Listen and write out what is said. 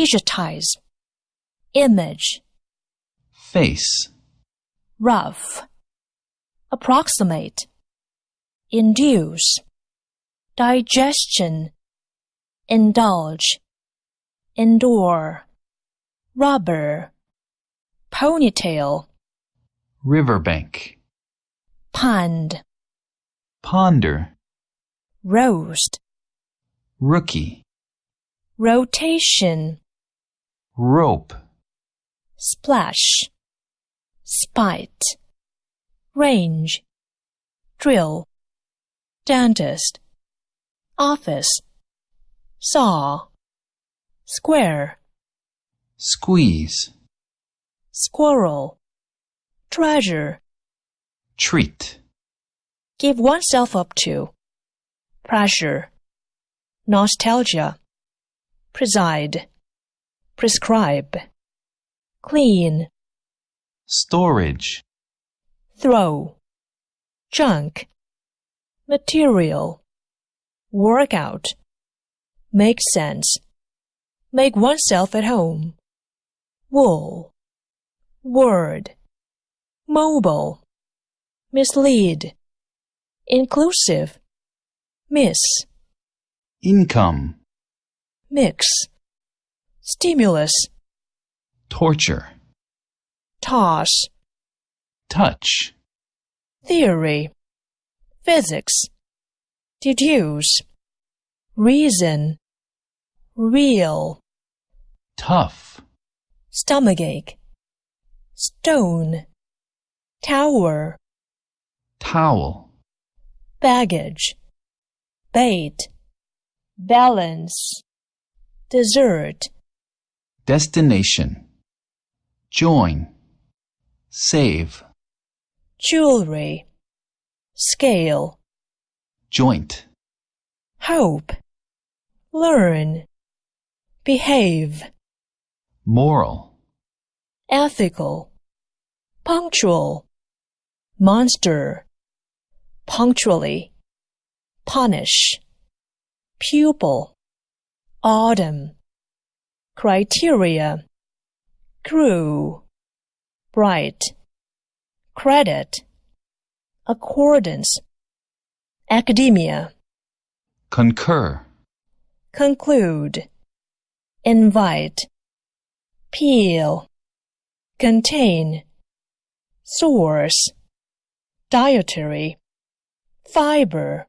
digitize, image, face, rough, approximate, induce, digestion, indulge, endure, rubber, ponytail, riverbank, pond, ponder, roast, rookie, rotation, rope, splash, spite, range, drill, dentist, office, saw, square, squeeze, squirrel, treasure, treat, give oneself up to, pressure, nostalgia, preside, prescribe, clean, storage, throw, junk, material, workout, make sense, make oneself at home, wool, word, mobile, mislead, inclusive, miss, income, mix, stimulus, torture, toss, touch, theory, physics, deduce, reason, real, tough, stomachache, stone, tower, towel, baggage, bait, balance, dessert, destination, join, save, jewelry, scale, joint, hope, learn, behave, moral, ethical, punctual, monster, punctually, punish, pupil, autumn, criteria, crew, bright, credit, accordance, academia, concur, conclude, invite, peel, contain, source, dietary, fiber,